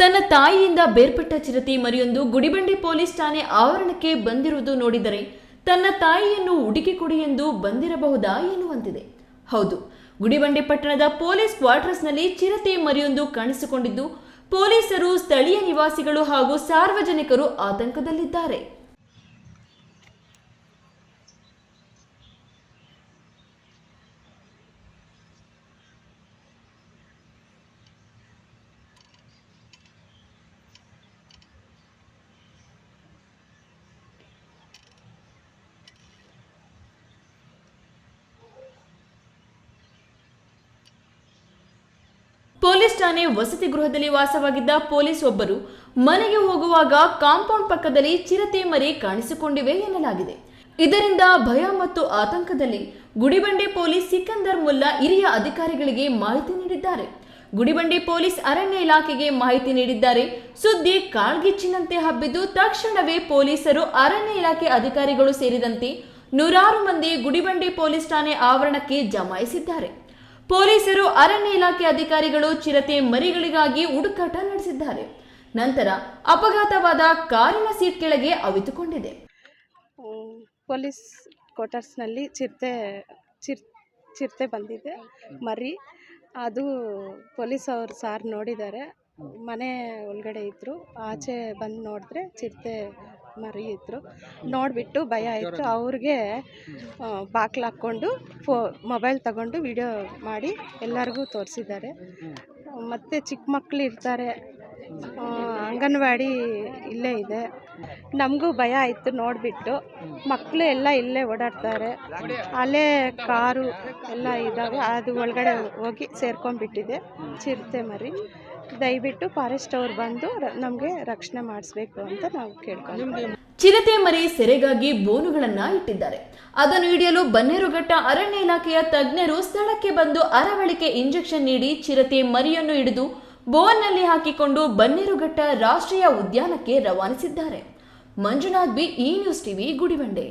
ತನ್ನ ತಾಯಿಯಿಂದ ಬೇರ್ಪಟ್ಟ ಚಿರತೆ ಮರಿಯೊಂದು ಗುಡಿಬಂಡೆ ಪೊಲೀಸ್ ಠಾಣೆ ಆವರಣಕ್ಕೆ ಬಂದಿರುವುದು ನೋಡಿದರೆ ತನ್ನ ತಾಯಿಯನ್ನು ಹುಡುಕಿ ಕೊಡಿ ಎಂದು ಬಂದಿರಬಹುದಾ ಎನ್ನುವಂತಿದೆ. ಹೌದು, ಗುಡಿಬಂಡೆ ಪಟ್ಟಣದ ಪೊಲೀಸ್ ಕ್ವಾರ್ಟರ್ಸ್ನಲ್ಲಿ ಚಿರತೆ ಮರಿಯೊಂದು ಕಾಣಿಸಿಕೊಂಡಿದ್ದು, ಪೊಲೀಸರು ಸ್ಥಳೀಯ ನಿವಾಸಿಗಳು ಹಾಗೂ ಸಾರ್ವಜನಿಕರು ಆತಂಕದಲ್ಲಿದ್ದಾರೆ. ಪೊಲೀಸ್ ಠಾಣೆ ವಸತಿ ಗೃಹದಲ್ಲಿ ವಾಸವಾಗಿದ್ದ ಪೊಲೀಸ್ ಒಬ್ಬರು ಮನೆಗೆ ಹೋಗುವಾಗ ಕಾಂಪೌಂಡ್ ಪಕ್ಕದಲ್ಲಿ ಚಿರತೆ ಮರಿ ಕಾಣಿಸಿಕೊಂಡಿವೆ ಎನ್ನಲಾಗಿದೆ. ಇದರಿಂದ ಭಯ ಮತ್ತು ಆತಂಕದಲ್ಲಿ ಗುಡಿಬಂಡೆ ಪೊಲೀಸ್ ಸಿಕಂದರ್ ಮುಲ್ಲಾ ಹಿರಿಯ ಅಧಿಕಾರಿಗಳಿಗೆ ಮಾಹಿತಿ ನೀಡಿದ್ದಾರೆ. ಗುಡಿಬಂಡೆ ಪೊಲೀಸ್ ಅರಣ್ಯ ಇಲಾಖೆಗೆ ಮಾಹಿತಿ ನೀಡಿದ್ದಾರೆ. ಸುದ್ದಿ ಕಾಳ್ಗಿಚ್ಚಿನಂತೆ ಹಬ್ಬಿದ್ದು, ತಕ್ಷಣವೇ ಪೊಲೀಸರು ಅರಣ್ಯ ಇಲಾಖೆ ಅಧಿಕಾರಿಗಳು ಸೇರಿದಂತೆ ನೂರಾರು ಮಂದಿ ಗುಡಿಬಂಡೆ ಪೊಲೀಸ್ ಠಾಣೆ ಆವರಣಕ್ಕೆ ಜಮಾಯಿಸಿದ್ದಾರೆ. ಪೊಲೀಸರು ಅರಣ್ಯ ಇಲಾಖೆ ಅಧಿಕಾರಿಗಳು ಚಿರತೆ ಮರಿಗಳಿಗಾಗಿ ಹುಡುಕಾಟ ನಡೆಸಿದ್ದಾರೆ. ನಂತರ ಅಪಘಾತವಾದ ಕಾರಿನ ಸೀಟ್ ಕೆಳಗೆ ಅವಿತುಕೊಂಡಿದೆ. ಪೊಲೀಸ್ ಕ್ವಾರ್ಟರ್ಸ್ನಲ್ಲಿ ಚಿರತೆ, ಚಿರ್, ಚಿರತೆ ಬಂದಿದೆ, ಮರಿ. ಅದು ಪೊಲೀಸ್ ಅವ್ರು ಸಾರ್ ನೋಡಿದ್ದಾರೆ. ಮನೆ ಒಳಗಡೆ ಇದ್ದರು ಆಚೆ ಬಂದು ನೋಡಿದ್ರೆ ಚಿರತೆ ಮರಿ ಇದ್ದರು ನೋಡಿಬಿಟ್ಟು ಭಯ ಆಯಿತು. ಅವ್ರಿಗೆ ಬಾಕ್ಲು ಹಾಕ್ಕೊಂಡು ಫೋ, ಮೊಬೈಲ್ ತಗೊಂಡು ವಿಡಿಯೋ ಮಾಡಿ ಎಲ್ಲರಿಗೂ ತೋರಿಸಿದ್ದಾರೆ. ಮತ್ತು ಚಿಕ್ಕ ಮಕ್ಕಳು ಇರ್ತಾರೆ. ಅಂಗನವಾಡಿ ಇಲ್ಲೇ ಇದೆ. ನಮಗೂ ಭಯ ಆಯಿತು ನೋಡಿಬಿಟ್ಟು. ಮಕ್ಕಳು ಎಲ್ಲ ಇಲ್ಲೇ ಓಡಾಡ್ತಾರೆ. ಅಲ್ಲೇ ಕಾರು ಎಲ್ಲ ಇದ್ದಾವೆ ಅದು ಒಳಗಡೆ ಹೋಗಿ ಸೇರ್ಕೊಂಡ್ಬಿಟ್ಟಿದೆ. ಚಿರತೆ ಮರಿ. ದಯವಿಟ್ಟು ಫಾರೆಸ್ಟ್ ಅವ್ರು ಬಂದು ನಮಗೆ ರಕ್ಷಣೆ ಮಾಡಿಸ್ಬೇಕು ಅಂತ ನಾವು ಕೇಳ್ಕೊಂಡು ಚಿರತೆ ಮರಿ ಸೆರೆಗಾಗಿ ಬೋನುಗಳನ್ನ ಇಟ್ಟಿದ್ದಾರೆ. ಅದನ್ನು ಹಿಡಿಯಲು ಬನ್ನೇರುಘಟ್ಟ ಅರಣ್ಯ ಇಲಾಖೆಯ ತಜ್ಞರು ಸ್ಥಳಕ್ಕೆ ಬಂದು ಅರವಳಿಕೆ ಇಂಜೆಕ್ಷನ್ ನೀಡಿ ಚಿರತೆ ಮರಿಯನ್ನು ಹಿಡಿದು ಬೋನ್ನಲ್ಲಿ ಹಾಕಿಕೊಂಡು ಬನ್ನೇರುಘಟ್ಟ ರಾಷ್ಟ್ರೀಯ ಉದ್ಯಾನಕ್ಕೆ ರವಾನಿಸಿದ್ದಾರೆ. ಮಂಜುನಾಥ್ ಬಿ ಈ ನ್ಯೂಸ್ ಟಿವಿ ಗುಡಿಬಂಡೆ